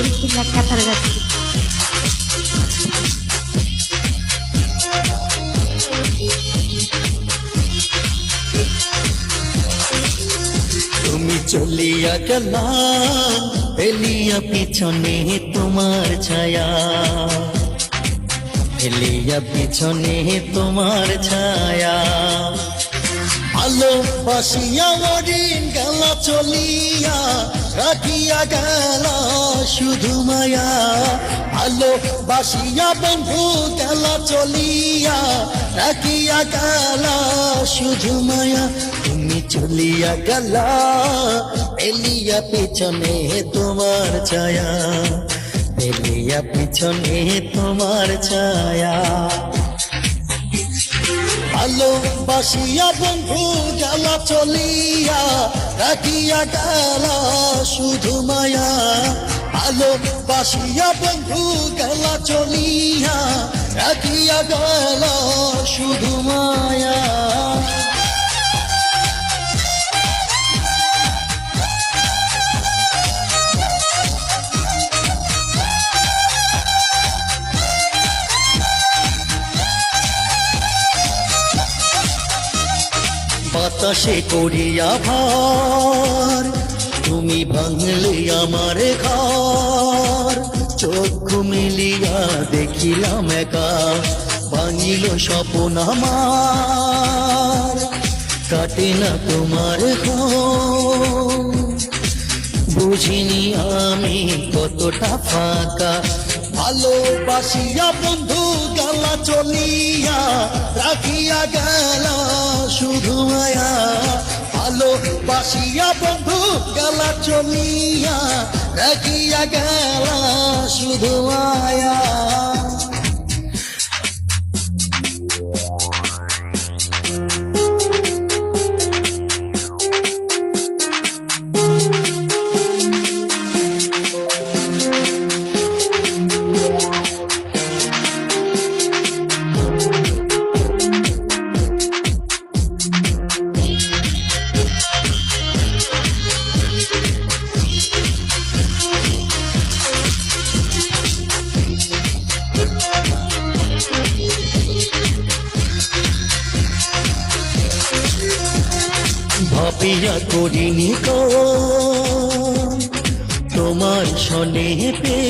குறிப்பிட்ட கதறகத்தில் তুমি চলিয়া গেলা পেলিয়া পিছনে তোমার ছায়া। ফেলিয়া পিছনে তোমার ছায়া। আলো বাসিয়া মরিন গেলা চলিয়া রাখিয়া গেল শুধু মায়া। আলো বাসিয়া বন্ধু গেল চলিয়া। রাখিয়া গেল শুধু মায়া। তুমি চলিয়া গেল এলিয়া পিছনে তোমার ছায়া। এলিয়া পিছনে তোমার ছায়া। আলো বাসিয়া বন্ধু গেল চলিয়া রাখিয়া গেল শুধু মায়া। ভালোবাসিয়া বাসিয়া বন্ধু গেল চলিয়া রাখিয়া গেল শুধু মায়া। বাতাসে করিয়া ভার, তুমি ভাঙলে আমার ঘর। চক্ষু মিলিয়া দেখিলাম একা, ভাঙিল স্বপন আমার। কাটে না তোমার বুঝিনি আমি কতটা ফাঁকা। ভালোবাসিয়া বন্ধু, গালা চলিয়া রাখিয়া গেল শুধু মায়া ভালোবাসিয়া বন্ধু গেলা চলিয়া রাখিয়া গেলা শুধু মায়া। ভাবিয়া করিনি তো, তোমার পে।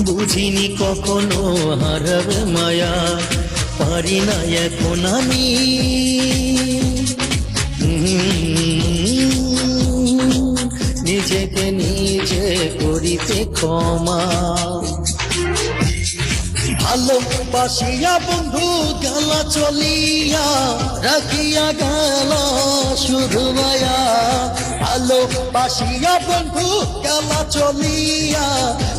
বুঝিনি কখনো হারাবে মায়া, পারি না এখন আমি। নিজেকে নিজে করিতে ক্ষমা। ভালোবাসিয়া বন্ধু, গেল চলিয়া রাখিয়া গেল শুধু মায়া। ভালোবাসিয়া বন্ধু, গেল চলিয়া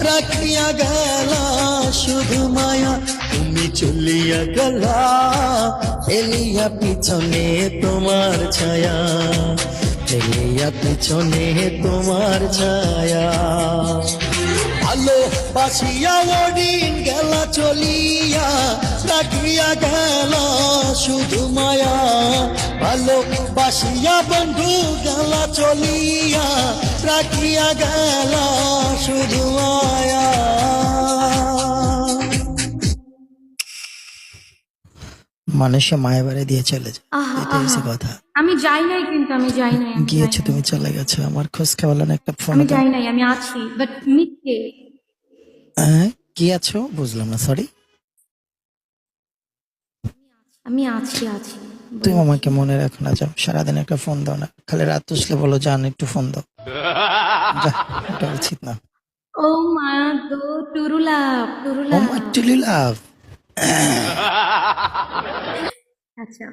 রাখিয়া গেল শুধু মায়া। তুমি চলিয়া গেল এলিয়া পিছনে তোমার ছায়া। এলিয়া পিছনে তোমার ছায়া। ভালো বাসিয়া ওদিন গেল চলিয়া রাখিয়া গেল শুধু মায়া। ভালো বাসিয়া বন্ধু গেল চলিয়া রাখিয়া গেল শুধু মায়া। মানুষে মায়া বাড়ি দিয়ে চলে যায়। আহা, এটা হচ্ছে আহা। কথা। আমি যাই নাই কিন্তু আমি যাই নাই আমি গিয়েছো যাই তুমি চলে গেছো। আমার খোঁজ খবর না একটা ফোন আমি যাই নাই আমি আছি বাট মিথ্যে। হ্যাঁ কি আছো? বুঝলাম না সরি আমি আছি আছি তুমি আমাকে মনে রাখো না যাও। সারাদিন একটা ফোন দাও না। খালি রাত উঠলে বলো জান একটু ফোন দাও। যা, এটা উচিত না। ও মা গো টুরুলাভ ও মাই টুলি লাভ আচ্ছা।